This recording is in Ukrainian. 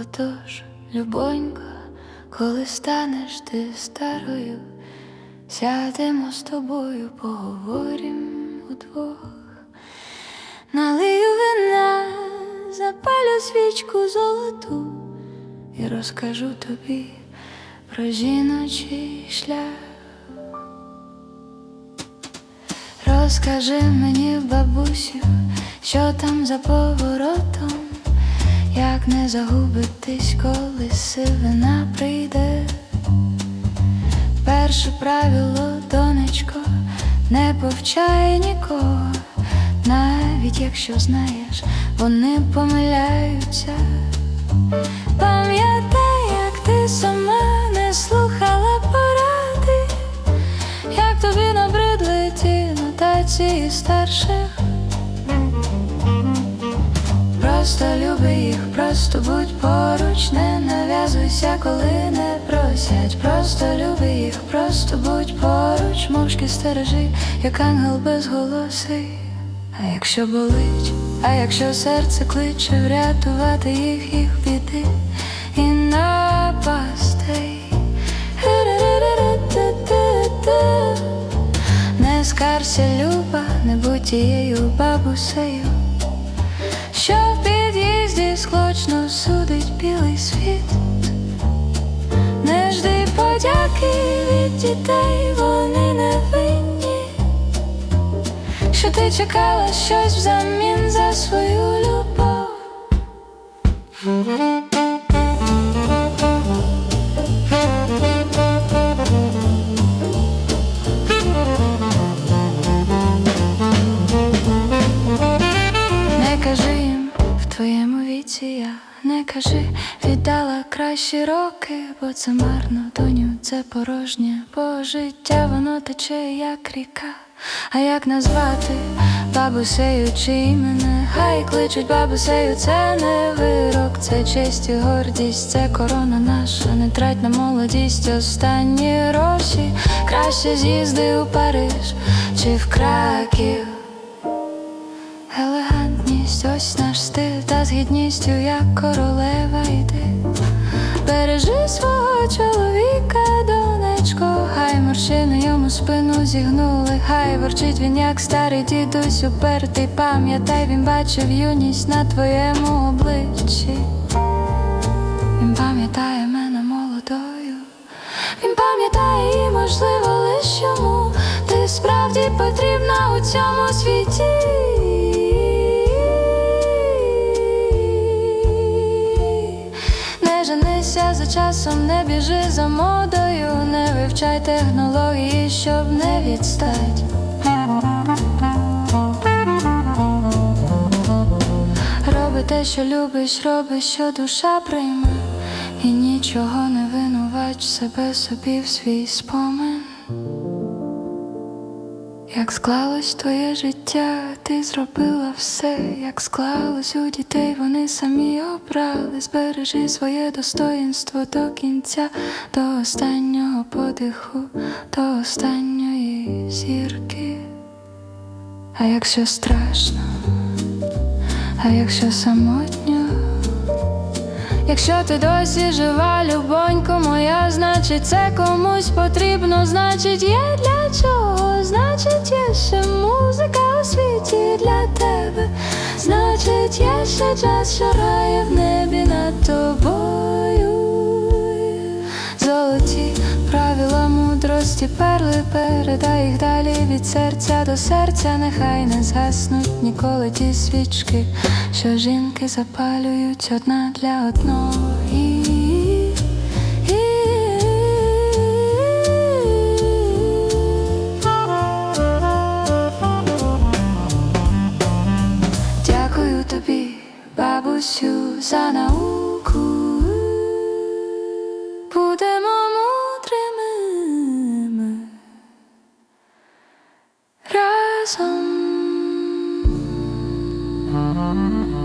Отож, любонько, коли станеш ти старою, сядемо з тобою, поговорим удвох, налию вина, запалю свічку золоту і розкажу тобі про жіночий шлях. Розкажи мені, бабусю, що там за поворотом, як не загубитись, коли сивина прийде. Перше правило, донечко, не повчай нікого, навіть якщо знаєш, вони помиляються. Нотації старших. Просто люби їх, просто будь поруч, не нав'язуйся, коли не просять. Просто люби їх, просто будь поруч, мовчки стережи, як ангел безголосий. А якщо болить, а якщо серце кличе врятувати їх, їх біди і напастей. Скарся, люба, не будь тією бабусею, що в під'їзді склочно судить білий світ. Не жди подяки від дітей, вони не винні, що ти чекала щось взамін за свою любов. Не кажи, віддала кращі роки, бо це марно, доню, це порожнє, бо життя воно тече, як ріка. А як назвати бабусею чи імене? Хай кличуть бабусею, це не вирок, це честь і гордість, це корона наша, не трать на молодість останні гроші. Краще з'їзди у Париж чи в Краків. Елегантність, ось наш стиль, та з гідністю, як королева йди. Бережи свого чоловіка, донечко, хай морщини йому спину зігнули, хай ворчить він, як старий дідусь упертий, пам'ятай, він бачив юність на твоєму обличчі. Він пам'ятає мене молодою, він пам'ятає і, можливо, лиш йому ти справді потрібна у цьому світі. Часом, не біжи за модою, не вивчай технології, щоб не відстать. Роби те, що любиш, роби, що душа прийме, і нічого не винувач себе собі в свій спомин. Як склалось твоє життя, ти зробила все, як склалось у дітей, вони самі обрали, збережи своє достоїнство до кінця, до останнього подиху, до останньої зірки. А якщо страшно, а якщо самотньо, Якщо ти досі жива, любонько моя, значить це комусь потрібно, значить є для чого, значить є ще музика у світі для тебе, значить є ще час, що рає в небі над тобою. Золоті прості перли, передай їх далі від серця до серця, нехай не заснуть ніколи ті свічки, що жінки запалюють одна для одної. Тобі, бабусю, за науку буде 嗯。